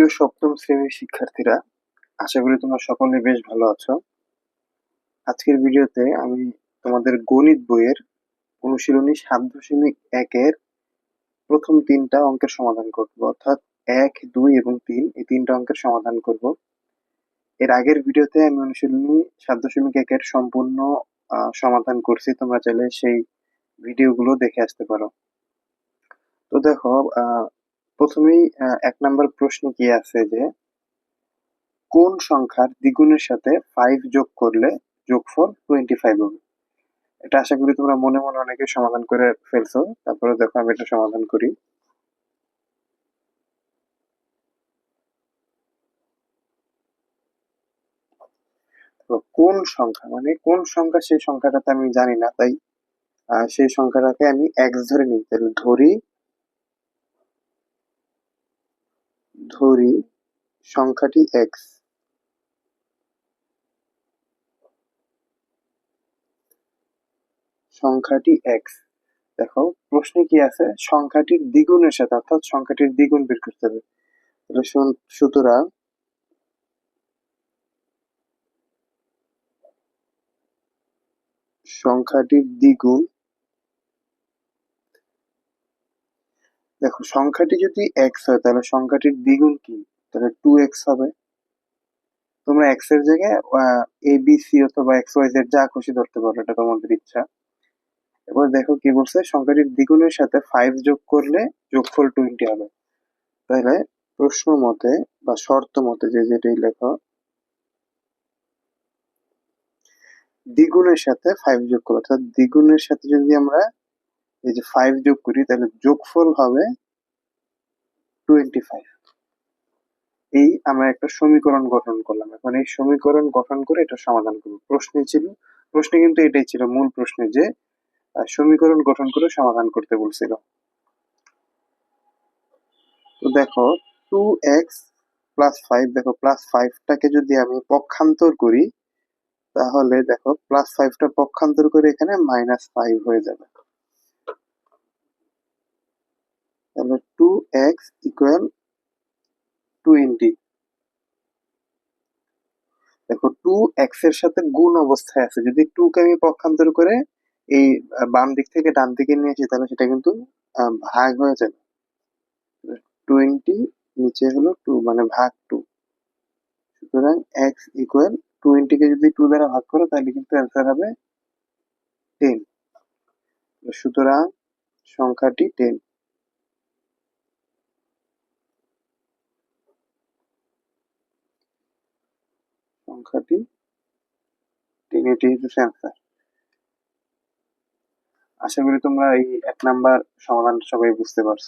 প্রিয় সপ্তম শ্রেণির শিক্ষার্থীরা, আশা করি তোমরা সকলে বেশ ভালো আছো। আজকের ভিডিওতে আমি তোমাদের গণিত বইয়ের অনুশীলনী সাত দশমিক একের প্রথম তিনটা অঙ্কের সমাধান করব, অর্থাৎ এক, দুই এবং তিন এই তিনটা অঙ্কের সমাধান করব। এর আগের ভিডিওতে আমি অনুশীলনী সাত দশমিক একের সম্পূর্ণ সমাধান করছি, তোমরা চাইলে সেই ভিডিওগুলো দেখে আসতে পারো। তো দেখো প্রথমেই এক নাম্বার প্রশ্ন কি আছে যে, কোন সংখ্যার দ্বিগুণের সাথে ফাইভ যোগ করলে যোগ যোগফল টোয়েন্টি ফাইভ হবে? এটা আশা করি তোমরা মনে মনে অনেকে সমাধান করে ফেলছো। তারপরে দেখো আমি এটা সমাধান করি। কোন সংখ্যা মানে কোন সংখ্যা সেই সংখ্যাটাতে আমি জানি না, তাই সেই সংখ্যাটাকে আমি এক্স ধরে নিই, তাহলে ধরি ধরি সংখ্যাটি এক্স সংখ্যাটি এক্স দেখো, প্রশ্নে কি আছে? সংখ্যাটির দ্বিগুণের সাথে, অর্থাৎ সংখ্যাটির দ্বিগুণ বের করতে হবে। সুতরাং সংখ্যাটির দ্বিগুণ দেখো, সংখ্যাটি যদি এক্স হয়, তাহলে সংখ্যাটির দ্বিগুণ কি? তাহলে টু এক্স হবে। তোমরা এক্সের জায়গায় এ বি সি অথবা এক্স ওয়াই জেড যা খুশি ধরতে পারো, এটা তোমাদের ইচ্ছা। এবার দেখো কি বলছে, সংখ্যাটির দ্বিগুণের সাথে ফাইভ যোগ করলে যোগফল টোয়েন্টি হবে। তাহলে প্রশ্ন মতে বা শর্ত মতে যে যেটাই লেখো, দ্বিগুণের সাথে ফাইভ যোগ করো, অর্থাৎ দ্বিগুণের সাথে যদি আমরা এই যে ফাইভ যোগ করি, তাহলে যোগফল হবে টোয়েন্টি ফাইভ এই আমরা একটা সমীকরণ গঠন করলাম। এখন এই সমীকরণ গঠন করে এটা সমাধান করব। প্রশ্নে ছিল, প্রশ্নে কিন্তু এটাই ছিল মূল প্রশ্নে যে সমীকরণ গঠন করে সমাধান করতে বলছিল। তো দেখো টু এক্স প্লাস ফাইভ দেখো প্লাস ফাইভটাকে যদি আমি পক্ষান্তর করি, তাহলে দেখো প্লাস ফাইভটা পক্ষান্তর করে এখানে মাইনাস ফাইভ হয়ে যাবে। তাহলে টু এক্স ইকুয়াল টোয়েন্টি দেখো টু এক্সের সাথে গুণ অবস্থায় আছে। যদি টু কে আমি পক্ষান্তর করে এই বাম দিক থেকে ডান দিকে নিয়ে আসি, তাহলে সেটা কিন্তু ভাগ হয়ে যাবে। টোয়েন্টি নিচে হলো টু মানে ভাগ টু সুতরাং এক্স ইকুয়াল টোয়েন্টিকে যদি টু দ্বারা ভাগ করো, তাহলে কিন্তু অ্যান্সার হবে টেন সুতরাং সংখ্যাটি টেন সংখ্যাটি টেন এটি হচ্ছে অ্যান্সার আশা করি তোমরা এই এক নাম্বার সমাধানটা সবাই বুঝতে পারছ।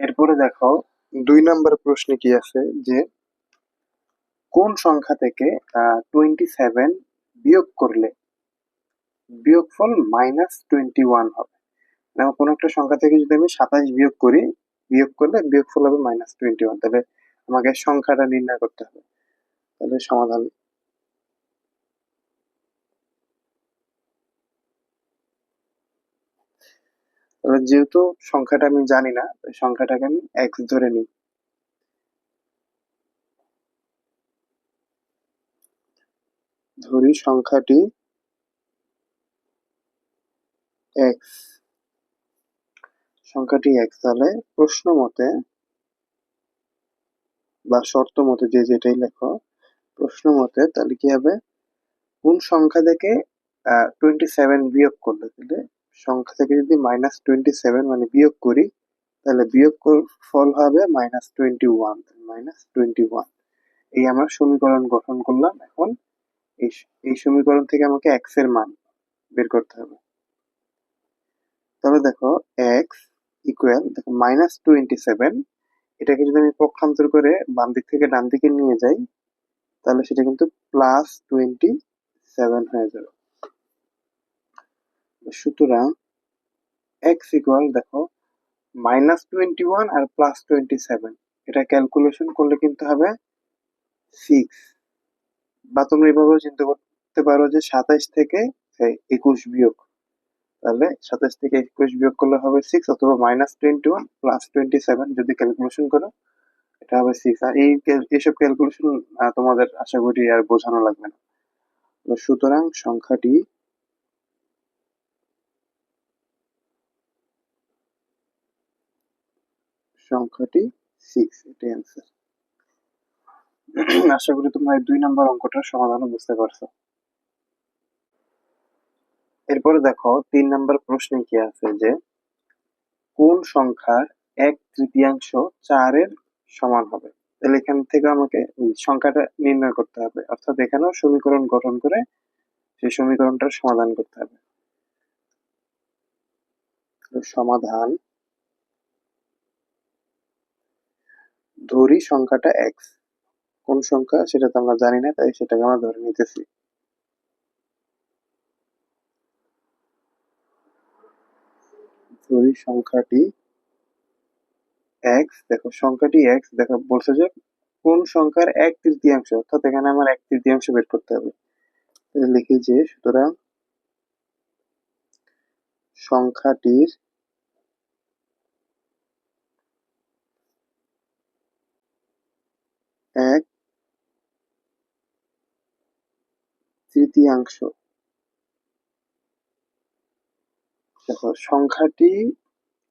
এরপরে দেখো, দুই নাম্বার প্রশ্নে কি আছে? যে কোন সংখ্যা থেকে টোয়েন্টি সেভেন বিয়োগ করলে বিয়োগফল মাইনাস টোয়েন্টি ওয়ান হবে? মানে কোনো একটা সংখ্যা থেকে যদি আমি সাতাশ বিয়োগ করি, বিয়োগ করলে বিয়োগফল হবে মাইনাস টোয়েন্টি ওয়ান তাহলে আমাকে সংখ্যাটা নির্ণয় করতে হবে। তাহলে সমাধান যেহেতু সংখ্যাটা আমি জানি না সংখ্যাটাকে আমি এক্স ধরে নিই। ধরি সংখ্যাটি সংখ্যাটি এক্স তাহলে প্রশ্ন মতে বা শর্ত মতে যে যেটাই লেখো, প্রশ্ন মতে তাহলে কি হবে? কোন সংখ্যা থেকে টোয়েন্টি সেভেন বিয়োগ করলে তাহলে সংখ্যা থেকে যদি মাইনাস টোয়েন্টি সেভেন মানে বিয়োগ করি, তাহলে বিয়োগ ফল হবে minus twenty one minus twenty one এই আমরা সমীকরণ গঠন করলাম, এখন এই এই সমীকরণ থেকে আমাকে এক্সের মান বের করতে হবে। তাহলে দেখো এক্স ইকুয়াল দেখো মাইনাস টোয়েন্টি সেভেন এটাকে যদি আমি পক্ষান্তর করে বাম দিক থেকে ডান দিকে নিয়ে যাই, তাহলে সেটা কিন্তু প্লাস টোয়েন্টি সেভেন হয়ে যাবে। সুতরাং এক্স ইকুয়াল দেখো মাইনাস টোয়েন্টি ওয়ান আর প্লাস টোয়েন্টি সেভেন এটা ক্যালকুলেশন করলে কিন্তু হবে সিক্স বা তোমরা এভাবেও চিন্তা করতে পারো যে সাতাইশ থেকে একুশ বিয়োগ। তাহলে সাতাশ থেকে একুশ বিয়োগ করলে হবে সিক্স অথবা minus twenty one plus twenty seven যদি ক্যালকুলেশন করো, এটা হবে সিক্স আর এই এইসব ক্যালকুলেশন তোমাদের আশা করি আর বোঝানো লাগবে না। সুতরাং সংখ্যাটি সংখ্যাটি সিক্স এটাই অ্যান্সার আশা করি তোমরা দুই নম্বর অঙ্কটার সমাধানও বুঝতে পারছ। এরপরে দেখো, তিন নম্বর প্রশ্নে কি আছে যে, কোন সংখ্যার এক তৃতীয়াংশ চারের সমান হবে? তাহলে এখান থেকে আমাকে সংখ্যাটা নির্ণয় করতে হবে। অর্থাৎ এখানেও সমীকরণ গঠন করে সেই সমীকরণটার সমাধান করতে হবে। সমাধান, ধরি সংখ্যাটা এক্স কোন সংখ্যা? সেটা তো আমরা জানি না, তাই সেটাকে আমরা ধরে নিতেছি ধরি সংখ্যাটি এক্স দেখো সংখ্যাটি এক্স দেখো বলছে যে কোন সংখ্যার এক তৃতীয়াংশ, অর্থাৎ এখানে আমার এক তৃতীয়াংশ বের করতে হবে। লিখি যে, সুতরাং সংখ্যাটির এক তৃতীয়াংশ। দেখো, সংখ্যাটি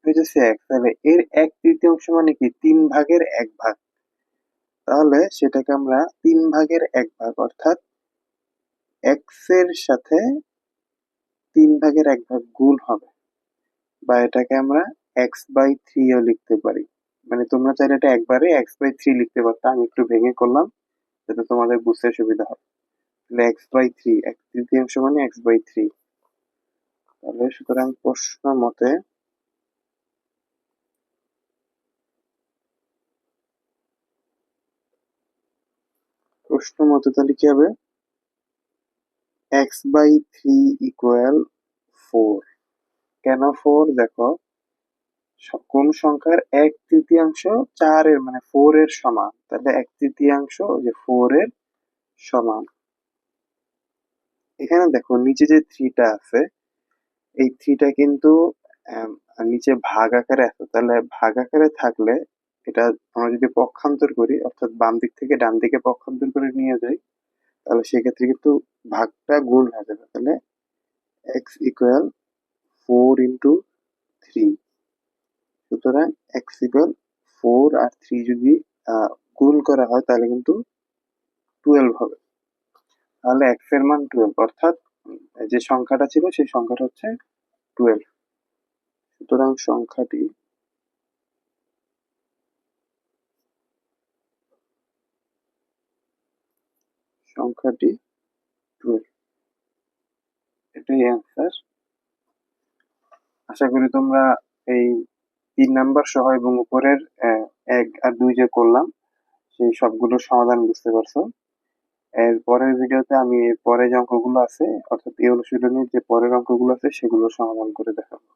হইতেছে এক তাহলে এর এক তৃতীয়াংশ মানে কি? তিন ভাগের এক ভাগ। তাহলে সেটাকে আমরা তিন ভাগের এক ভাগ, অর্থাৎ এক্সের সাথে তিন ভাগের এক ভাগ গুণ হবে। বা এটাকে আমরা এক্স বাই থ্রিও লিখতে পারি। মানে তোমরা চাইলে এটা একবারে এক্স বাই থ্রি লিখতে পারতো আমি একটু ভেঙে করলাম, যাতে তোমাদের বুঝতে সুবিধা হয়। তাহলে এক্স বাই থ্রি এক তৃতীয়াংশ মানে এক্স বাই থ্রি তাহলে সুতরাং প্রশ্ন মতে প্রশ্ন মতে তাহলে কি হবে? X by three equal four. কেন ফোর? দেখো কোন সংখ্যার এক তৃতীয়াংশ চারের মানে ফোর এর সমান। তাহলে এক তৃতীয়াংশ যে ফোর এর সমান। এখানে দেখো, নিচে যে থ্রিটা আছে, এই থ্রিটা কিন্তু নিচে ভাগ আকারে আছে। তাহলে ভাগ আকারে থাকলে এটা আমরা যদি পক্ষান্তর করি, অর্থাৎ বাম দিক থেকে ডান দিকে পক্ষান্তর করে নিয়ে যাই, তাহলে সেক্ষেত্রে কিন্তু ভাগটা গুণ হয়ে যাবে। তাহলে X equal four into three সুতরাং এক্স ইকুয়াল ফোর আর থ্রি যদি গুণ করা হয়, তাহলে কিন্তু টুয়েলভ হবে। তাহলে এক্সের মান টুয়েলভ অর্থাৎ যে সংখ্যাটা ছিল, সেই সংখ্যাটা হচ্ছে টুয়েলভ সুতরাং সংখ্যাটি সংখ্যাটি টুয়েলভ এটাই অ্যান্সার আশা করি তোমরা এই তিন নাম্বার সহ এবং উপরের এক আর দুই যে করলাম, সেই সবগুলোর সমাধান বুঝতে পারছ। এর পরের ভিডিওতে আমি এর পরে যে অঙ্কগুলো আছে, অর্থাৎ এই অনুশীলনীর যে পরের অঙ্কগুলো আছে, সেগুলোর সমাধান করে দেখাবো।